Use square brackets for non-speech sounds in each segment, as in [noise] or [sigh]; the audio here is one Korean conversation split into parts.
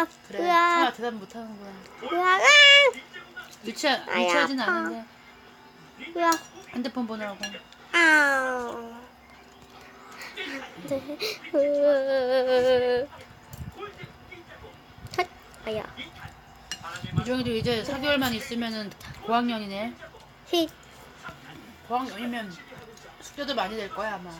으악, 그래. 차마 으악, 대답 못하는구나. 으악, 유치하, 아이, 유치하진 아파. 않은데 으악, 핸드폰 보느라고. 아우. 헛, 아야. 유정이도 이제 4개월만 있으면은 고학년이네. 히. 고학년이면 숙제도 많이 될 거야 아마.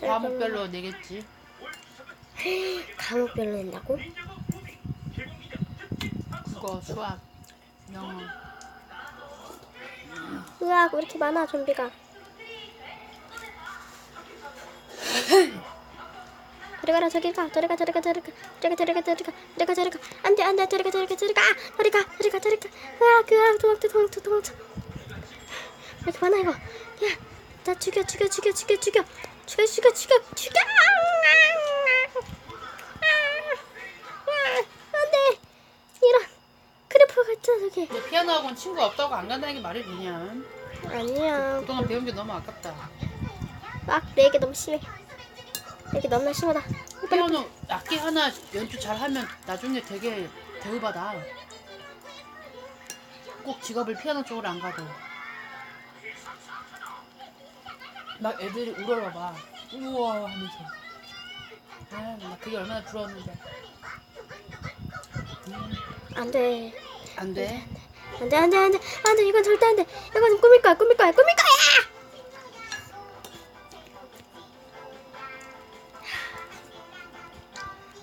과목별로 내겠지. 과목별로 낸다고? 국어, 수학, 영어. 으악, 왜 이렇게 많아, 좀비가. 들어가라, 저기 가. 들어가, 들어가, 들어가. 들어가, 들어가, 들어가. 들어가, 들어가. 안 돼, 안 돼. 들어가, 들어가, 들어가. 들어가, 들어가, 들어가. 으악, 으악, 도망쳐, 도망쳐, 도망쳐. 왜 이렇게 많아, 이거. 야, 나 죽여, 죽여, 죽여, 죽여, 죽여. 죽여, 죽여, 죽여, 죽여. 안 돼. 이런. 저게. 근데 피아노 학원 친구 없다고 안 간다는 게 말이 되냐? 아니야. 그동안 배운 게 너무 아깝다. 막 내게 너무 심해. 내게 너무나 심하다. 피아노 악기 하나 연주 잘하면 나중에 되게 대우받아. 꼭 직업을 피아노 쪽으로 안 가도. 막 애들이 울어라 봐. 우와 하면서. 아, 나 그게 얼마나 부러웠는데. 안 돼. 안 돼. 안 돼, 안 돼, 안 돼. 안 돼. 이건 절대 안 돼. 이건 꾸밀 거야, 꾸밀 거야, 꾸밀 거야!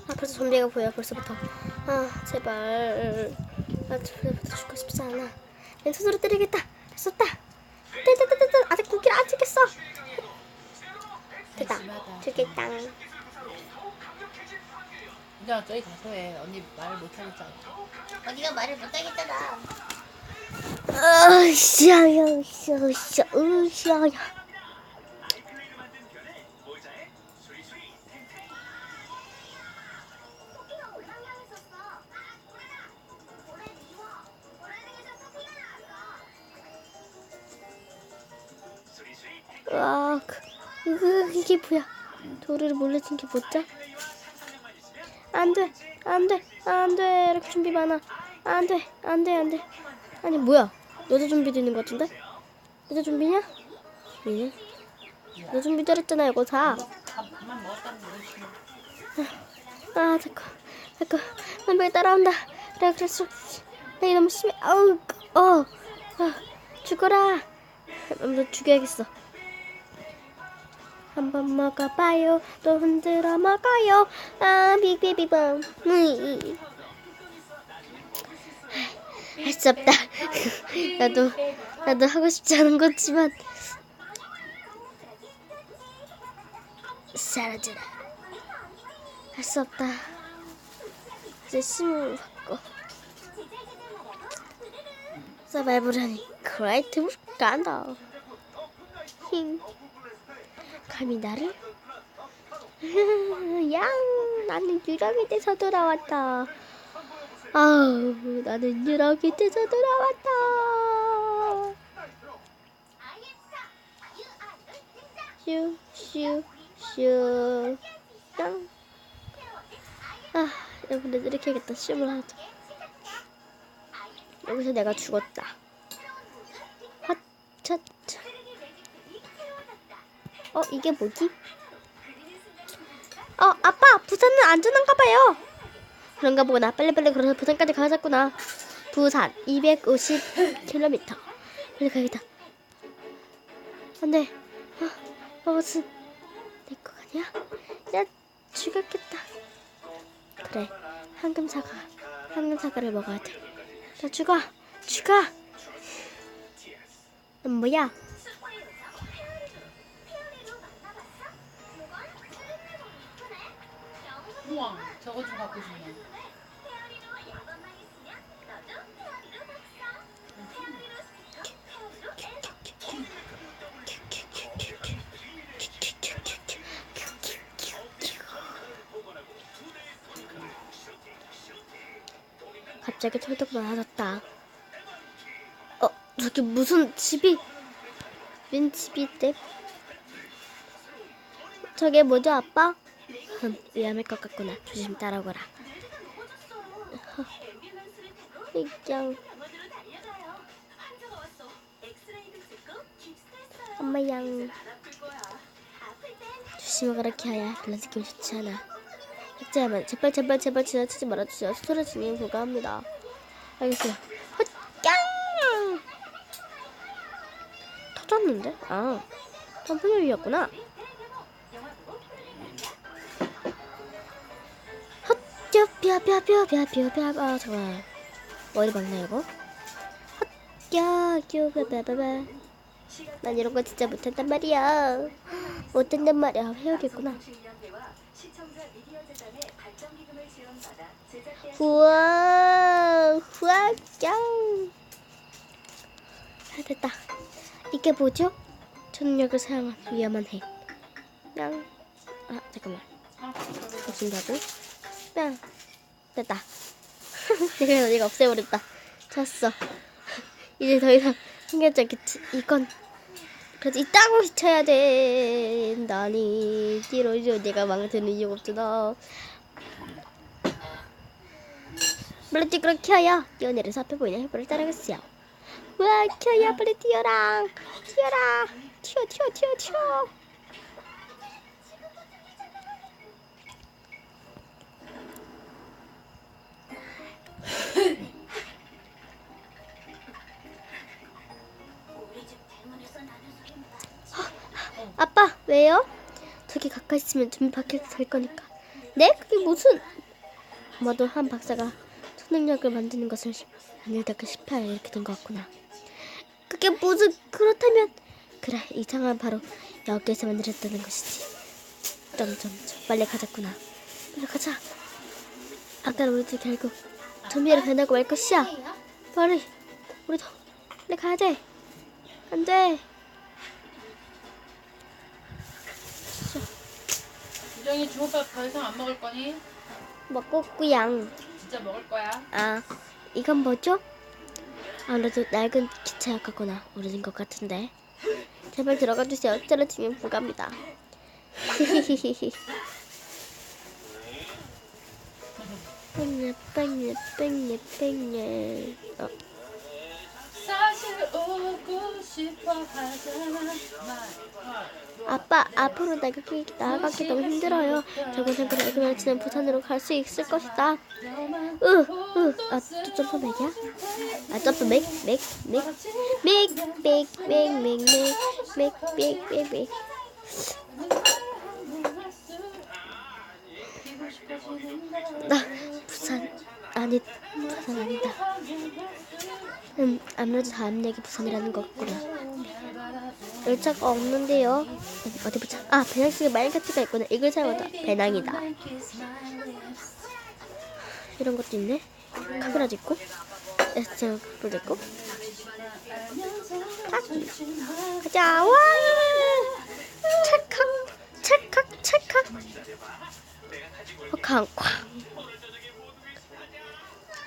아, 벌써 좀비가 보여, 벌써부터. 아, 제발. 아, 벌써부터 죽고 싶지 않아. 왼손으로 때리겠다. 됐었다. 됐다, 됐다, 됐다. 아직 고기를 안 찍겠어. 됐다. 죽겠다. 그냥 저기 가서 해. 언니 말 못하겠잖아. 언니가 말을 못하겠잖아. 으쌰야, 으쌰, 으쌰, 으쌰야. 으악, 으, 이게 뭐야? 돌을 몰래 튕겨 못자? 안 돼, 안 돼, 안 돼. 이렇게 준비 많아. 안 돼, 안 돼, 안 돼. 아니, 뭐야? 여자 좀비도 있는 것 같은데? 여자 좀비냐? 좀비냐? 여자 좀비 잘했잖아, 이거 얘기지. 아, 잠깐, 잠깐. 선배가 따라온다. 내가 그랬어. 내가 너무 심해. 아우, 어, 아, 죽어라. 한번 죽여야겠어. 한번 먹어봐요. 또 흔들어 먹어요. 아, 빅비비범. 할수 없다. [laughs] 나도, 나도 하고 싶지 않은 거지만. 사라져라. 할 수 없다. 이제 심을 받고 서바이벌하니 크라이트로 간다. 힝. 감히 나를? [laughs] 양, 나는 유령이 돼서 돌아왔다. 아우, 나는 유령이 돼서 돌아왔다. 슈, 슈, 슈, 양. 아, 여러분들 이렇게 해야겠다. 시험을 하자. 여기서 내가 죽었다. 어, 이게 뭐지? 어, 아빠, 부산은 안전한가 봐요. 그런가 보구나. 빨리빨리 걸어서 부산까지 가자꾸나. 부산 250km. 빨리 가야겠다. 안 돼. 아, 버스. 내거 아니야? 야, 죽였겠다. 그래 황금 사과 황금 사과를 먹어야 돼 나 죽어 죽어 넌 뭐야 우와, 저거 좀 갖고 싶네. 갑자기 철떡 많아졌다 어 저기 무슨 집이 웬 집이 있대 저게 뭐죠 아빠? 흠 위험할 것 같구나. 조심 따라오거라. 그냥 엄마 양. 그렇게 하야. 별로 느낌이 좋지 않아. 학자야만 제발 제발 제발 지나치지 말아주세요. 스토리 진행 불가합니다. 알겠어요. 헛깡! 터졌는데? 아 점프율이었구나 헛뼈뼈뼈뼈뼈뼈뼈 아 잠깐 머리 막나 이거? 헛뼈뼈뼈뼈뼈 난 이런 거 진짜 못한단 말이야. 못한단 말이야. 해야겠구나. 우와 우와 짱 아, 됐다. 이게 뭐죠? 초능력을 사용한 위험한 핵 뿅. 아 잠깐만. 없앤다고 뿅 됐다. [laughs] 내가 내가 없애버렸다. 졌어. 이제 더 이상 생겼지 않겠지. 이건 그래도 이따고 쳐야 된다니 뒤로 이제 내가 망치는 이유가 없잖아. 물론 그렇게 하여 뛰어내려서 앞에 보이는 해부를 따라갔어요. 와 켜야 빨리 뛰어라. 뛰어라. 튀어 튀어 튀어 튀어 왜요? 저기 가까이 있으면 준비 밖에서 될 거니까. 네? 그게 무슨? 아마도 한 박사가 초능력을 만드는 것을 아닐다가 싶어야 이렇게 된 것 같구나. 그게 무슨 그렇다면 그래 이상한 바로 여기에서 만들었다는 것이지. 점점점 빨리 가자꾸나. 빨리 가자. 아까 우리도 결국 좀비로 변하고 말 것이야. 빨리 우리도 빨리 가야 돼. 안 돼 유정이 주먹밥 더 이상 안 먹을 거니? 먹고 꾸양 진짜 먹을 거야. 아 이건 뭐죠? 아무래도 낡은 기차 약하거나 오래된 것 같은데 제발 들어가 주세요 떨어지면 불가합니다 뺑냐 뺑냐 뺑냐 뺑냐 어, 사실 오고 싶어. 아빠 앞으로 나가기, 나가기 너무 힘들어요 저곳은 그냥 그냥 지난 부산으로 갈 수 있을 것이다 으으아또 점프 맥이야? 아 점프 맥? 맥? 맥? 맥? 맥? 맥? 맥? 맥? 맥? 맥? 맥? 나 부산 아니 부산 아니다 음 아무래도 다음 얘기 부산이라는 거구나. 열차가 없는데요. 어디 보자. 아 배낭식에 마인카트가 있구나. 이걸 사용하다. 배낭이다. 이런 것도 있네. 카메라도 있고. 에스처 불도 있고. 딱 가자. 와! 찰칵 찰칵 찰칵. 어, 강, 쾅.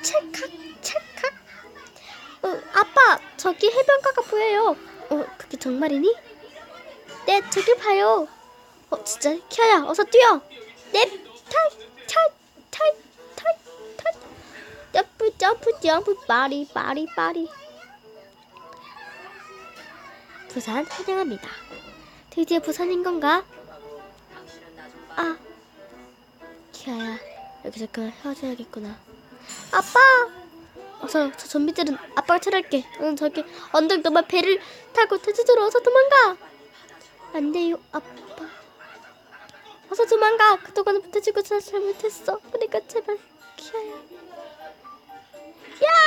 찰칵, 찰칵. 저기 해변가가 보여요. 어, 그게 정말이니? 네, 저기 봐요. 어, 진짜? 키아야, 어서 뛰어. 네, 타이, 타이, 타이, 타이, 타이. 점프, 점프, 점프, 빠리, 빠리, 빠리. 부산 환영합니다. 드디어 부산인 건가? 아, 키아야 여기서 그만 헤어져야겠구나 아빠 어서 저 좀비들은 아빠가 처리할게. 응 저기 언덕 넘어 배를 타고 제주도로 어서 도망가. 안 돼요 아빠. 어서 도망가. 그동안은 못해주고 잘 잘못했어. 그러니까 제발 키아야. 야!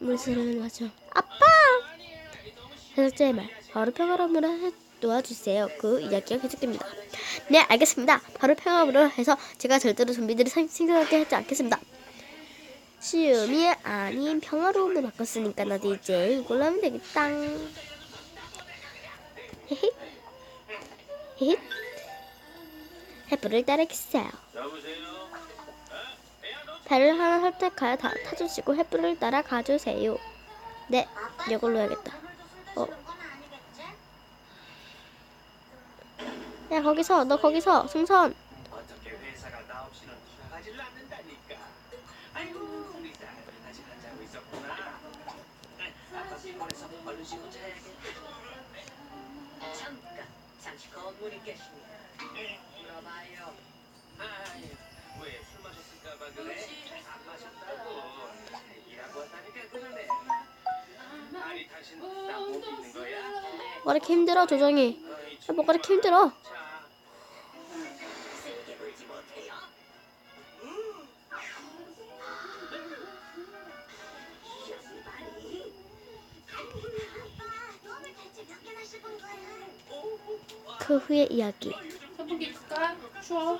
물소리는 맞아 아빠! 해석자의 말. 바로 평화로움으로 해 놓아주세요. 그 이야기가 계속됩니다. 네 알겠습니다. 바로 평화로움으로 해서 제가 절대로 좀비들을 생- 생성하게 하지 않겠습니다. 시음이 아닌 평화로움을 바꿨으니까 나도 이제 이걸로 하면 되겠다. 햇불을 따르겠어요. 배를 하나 선택하여 다 타주시고 햇불을 따라 가주세요. 네 이걸로 해야겠다. 어. 야 거기서 너 거기서 승선. 뭐가 이렇게 힘들어 조정이? 뭐가 이렇게 힘들어? 그 후의 이야기? 추워.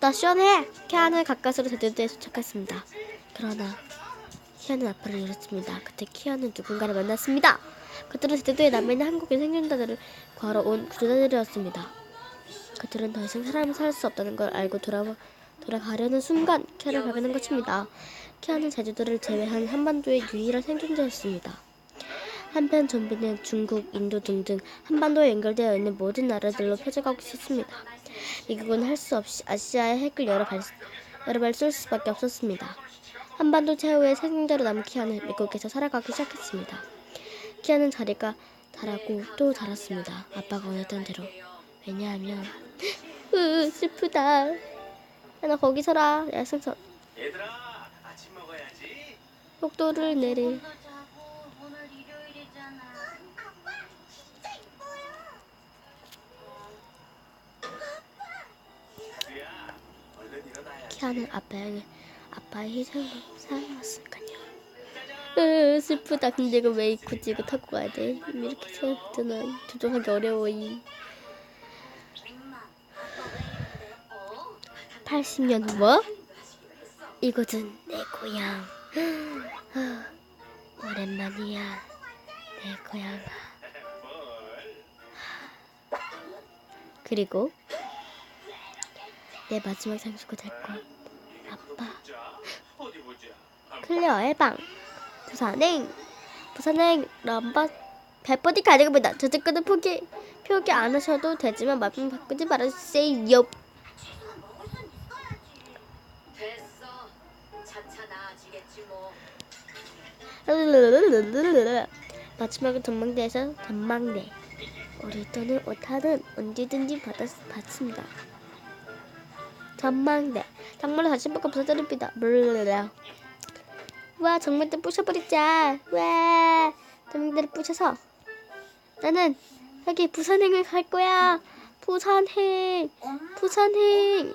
나 시원해. 키아는 가까스로 제주도에 도착했습니다. 그러나 키아는 아빠를 잃었습니다. 그때 키아는 누군가를 만났습니다. 그들은 제주도에 남아있는 한국인 생존자들을 구하러 온 구조자들이었습니다. 그들은 더 이상 사람을 살 수 없다는 걸 알고 돌아, 돌아가려는 순간 키아를 발견한 것입니다. 키아는 제주도를 제외한 한반도의 유일한 생존자였습니다 한편 좀비는 중국, 인도 등등 한반도에 연결되어 있는 모든 나라들로 퍼져가고 있었습니다. 미국은 할 수 없이 아시아의 핵을 여러 발, 여러 발 쏠 수밖에 없었습니다. 한반도 최후의 생존자로 남은 키아는 미국에서 살아가기 시작했습니다. 키아는 자리가 달았고 또 달았습니다. 아빠가 원했던 대로. 왜냐하면 [laughs] 으 슬프다. 야, 나 거기 서라. 야생선 얘들아, 아침 먹어야지. 속도를 내리. 일어나야지. 키아는 아빠의 아빠의 희생으로 살아왔으니까요. 으 슬프다. 근데 이거 왜 굳이 이거 타고 가야 돼? 이렇게 생각드는 조종하기 어려워 이. 엄마, 아빠 왜 이런데? 어? 80년 뭐? 이곳은 내 고향. 아, 오랜만이야. 내 고향아. 뭘? 그리고 내 마지막 장소가 될 것. 아 빠. 자, 어디 보자. 클레어의 방. 부산행. 부산행 넘버 100번이 가져갑니다. 저 댓글은 포기 표기 안 하셔도 되지만 마음 바꾸지 말아주세요. 마지막은 전망대에서 전망대. 우리 또는 오타는 언제든지 받았, 받습니다. 전망대. 정말로 다시 한번 감사드립니다. 블르르르. 와 정말대 부셔버리자. 와 전망대를 부셔서 나는 여기 부산행을 갈 거야. 부산행. 부산행.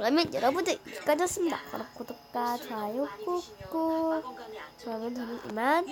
그러면 여러분들 여기까지였습니다. 구독과 좋아요 꾹꾹. 그러면 저는 이만.